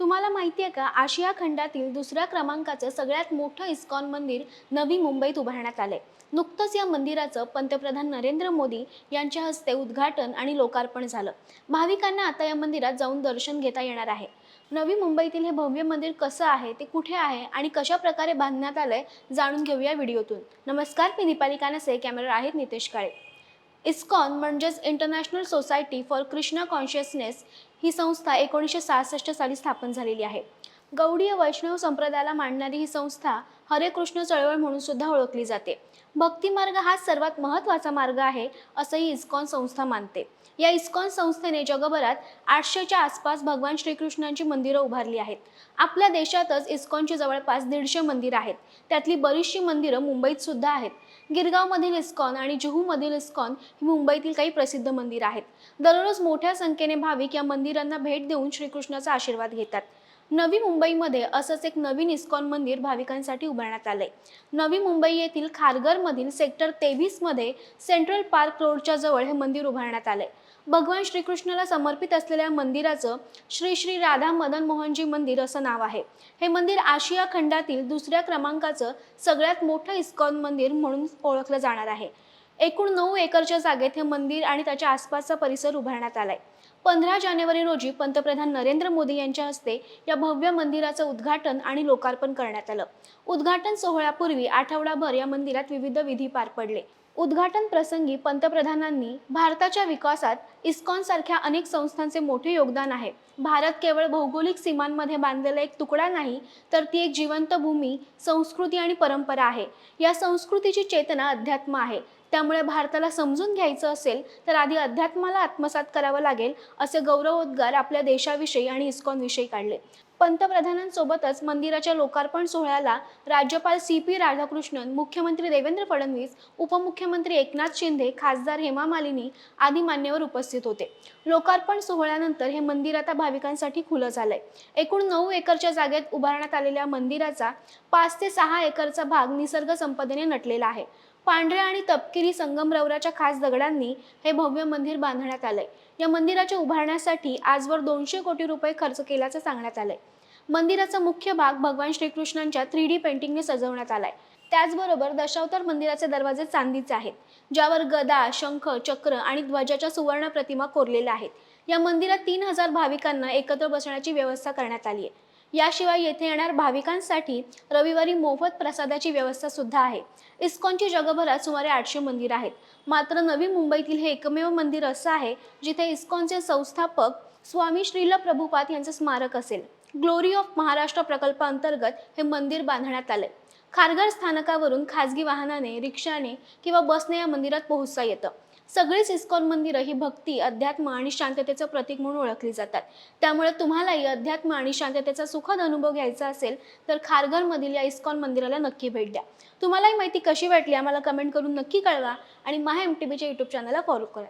तुम्हाला माहिती आहे का? आशिया खंडातील दुसऱ्या क्रमांकाचं सगळ्यात मोठं इस्कॉन मंदिर नवी मुंबईत उभारण्यात आलंय. नुकतंच या मंदिराचं पंतप्रधान नरेंद्र मोदी यांच्या हस्ते उद्घाटन आणि लोकार्पण झालं. भाविकांना आता या मंदिरात जाऊन दर्शन घेता येणार आहे. नवी मुंबईतील हे भव्य मंदिर कसं आहे ते कुठे आहे आणि कशा प्रकारे बांधण्यात आलंय जाणून घेऊया व्हिडिओतून. नमस्कार मी दीपाली कानसे कॅमेरा आहेत नितेश काळे. इस्कॉन म्हणजेच international society for Krishna consciousness ही संस्था एकोणीसशे सहासष्ट साली स्थापन झालेली आहे. गौडीय वैष्णव संप्रदायाला मांडणारी ही संस्था हरे कृष्ण चळवळ म्हणून सुद्धा ओळखली जाते. भक्ती मार्ग हा सर्वात महत्त्वाचा मार्ग आहे असंही इस्कॉन संस्था मानते. या इस्कॉन संस्थेने जगभरात आठशेच्या आसपास भगवान श्रीकृष्णांची मंदिरं उभारली आहेत. आपल्या देशातच इस्कॉनची जवळपास दीडशे मंदिरं आहेत. त्यातली बरीचशी मंदिरं मुंबईत सुद्धा आहेत. गिरगावमधील इस्कॉन आणि जुहूमधील इस्कॉन ही मुंबईतील काही प्रसिद्ध मंदिरं आहेत. दररोज मोठ्या संख्येने भाविक या मंदिरांना भेट देऊन श्रीकृष्णाचा आशीर्वाद घेतात. नवी मुंबईमध्ये असंच एक नवीन इस्कॉन मंदिर भाविकांसाठी उभारण्यात आलंय. नवी मुंबई येथील खारघरमधील सेक्टर तेवीसमध्ये सेंट्रल पार्क रोडच्या जवळ हे मंदिर उभारण्यात आलंय. भगवान श्रीकृष्णाला समर्पित असलेल्या मंदिराचं श्री श्री राधा मदन मोहनजी मंदिर असं नाव आहे. हे मंदिर आशिया खंडातील दुसऱ्या क्रमांकाचं सगळ्यात मोठं इस्कॉन मंदिर म्हणून ओळखलं जाणार आहे. एकूण नऊ एकरच्या जागेत हे मंदिर आणि त्याच्या आसपासचा परिसर उभारण्यात आलाय. पंधरा जानेवारी रोजी पंतप्रधान नरेंद्र मोदी यांच्या हस्ते या भव्य मंदिराचं उद्घाटन आणि लोकार्पण करण्यात आलं. उद्घाटन सोहळ्यापूर्वी आठवडाभर या मंदिरात विविध विधी पार पडले. उद्घाटन प्रसंगी पंतप्रधानांनी भारताच्या विकासात इस्कॉन सारख्या अनेक संस्थांचे मोठे योगदान आहे. भारत केवळ भौगोलिक सीमांमध्ये बांधलेला एक तुकडा नाही तर ती एक जिवंत भूमी संस्कृती आणि परंपरा आहे. या संस्कृतीची चेतना अध्यात्म आहे. त्यामुळे भारताला समजून घ्यायचं असेल तर आधी अध्यात्माला आत्मसात करावं लागेल असे गौरवोद्गार आपल्या देशाविषयी आणि इस्कॉनविषयी काढले. पंतप्रधानांसोबतच मंदिराच्या लोकार्पण सोहळ्याला राज्यपाल सी पी राधाकृष्णन मुख्यमंत्री देवेंद्र फडणवीस उपमुख्यमंत्री एकनाथ शिंदे खासदार हेमा मालिनी आदी मान्यवर उपस्थित होते. लोकार्पण सोहळ्यानंतर हे मंदिर आता भाविकांसाठी खुलं झालंय. एकूण नऊ एकरच्या जागेत उभारण्यात आलेल्या मंदिराचा पाच ते सहा एकरचा भाग निसर्ग संपदेने नटलेला आहे. पांढऱ्या आणि तपकिरी संगमरवराच्या खास दगडांनी हे भव्य मंदिर बांधण्यात आलंय. या मंदिराच्या उभारण्यासाठी आजवर दोनशे कोटी रुपये खर्च केल्याचं सांगण्यात आलंय. मंदिराचा मुख्य भाग भगवान श्रीकृष्णांच्या थ्री डी पेंटिंगने सजवण्यात आलाय. त्याचबरोबर दशावतार मंदिराचे दरवाजे चांदीचे आहेत ज्यावर गदा शंख चक्र आणि ध्वजाच्या सुवर्ण प्रतिमा कोरलेल्या आहेत. या मंदिरात तीन हजार भाविकांना एकत्र बसण्याची व्यवस्था करण्यात आली आहे याशिवाय येथे येणार भाविकांसाठी रविवारी मोफत प्रसादाची व्यवस्था सुद्धा आहे. इस्कॉनची जगभरात सुमारे आठशे मंदिर आहेत. मात्र नवी मुंबईतील हे एकमेव मंदिर असं आहे जिथे इस्कॉनचे संस्थापक स्वामी श्रील प्रभुपात यांचं स्मारक असेल. ग्लोरी ऑफ महाराष्ट्र प्रकल्पाअंतर्गत हे मंदिर बांधण्यात आले खारघर स्थानकावरून खाजगी वाहनाने रिक्षाने किंवा बसने या मंदिरात पोहोचता येतं. सगळीच इस्कॉन मंदिरं ही भक्ती अध्यात्म आणि शांततेचं प्रतीक म्हणून ओळखली जातात. त्यामुळे तुम्हालाही अध्यात्म आणि शांततेचा सुखद अनुभव घ्यायचा असेल तर खारघरमधील या इस्कॉन मंदिराला नक्की भेट द्या. तुम्हाला ही माहिती कशी वाटली आम्हाला कमेंट करून नक्की कळवा. आणि महा एम टी बीच्या यूट्यूब चॅनलला फॉलो करा.